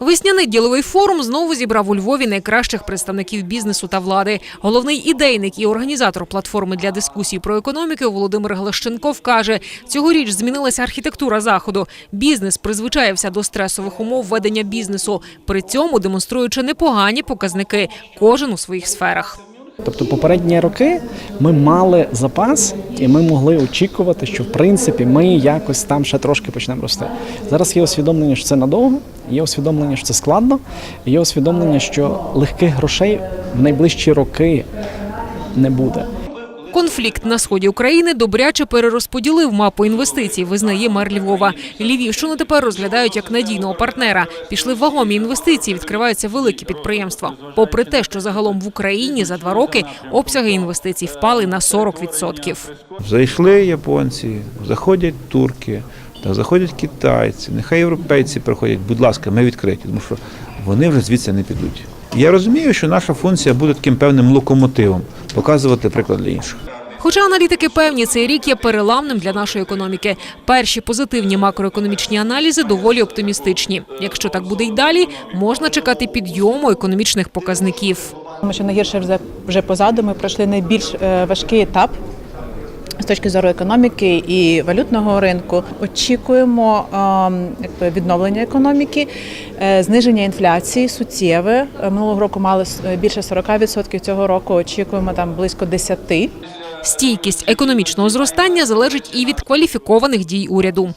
Весняний діловий форум знову зібрав у Львові найкращих представників бізнесу та влади. Головний ідейник і організатор платформи для дискусій про економіку Володимир Глащенков каже: цьогоріч змінилася архітектура заходу. Бізнес призвичаєвся до стресових умов ведення бізнесу, при цьому демонструючи непогані показники, кожен у своїх сферах. Тобто попередні роки ми мали запас, і ми могли очікувати, що в принципі ми якось там ще трошки почнемо рости. Зараз є усвідомлення, що це надовго, є усвідомлення, що це складно, є усвідомлення, що легких грошей в найближчі роки не буде. Конфлікт на сході України добряче перерозподілив мапу інвестицій, визнає мер Львова. Львівщину тепер розглядають як надійного партнера. Пішли вагомі інвестиції, відкриваються великі підприємства. Попри те, що загалом в Україні за два роки обсяги інвестицій впали на 40%. Зайшли японці, заходять турки, та заходять китайці, нехай європейці приходять, будь ласка, ми відкриті, тому що вони вже звідси не підуть. Я розумію, що наша функція буде таким певним локомотивом, показувати приклад для інших. Хоча аналітики певні, цей рік є переламним для нашої економіки. Перші позитивні макроекономічні аналізи доволі оптимістичні. Якщо так буде й далі, можна чекати підйому економічних показників. Тому що найгірше вже, вже позаду. Ми пройшли найбільш е, важкий етап з точки зору економіки і валютного ринку. Очікуємо ем, відновлення економіки, е, зниження інфляції суттєве. Е, Минулого року мали більше 40%, цього року очікуємо там близько 10%. Стійкість економічного зростання залежить і від кваліфікованих дій уряду.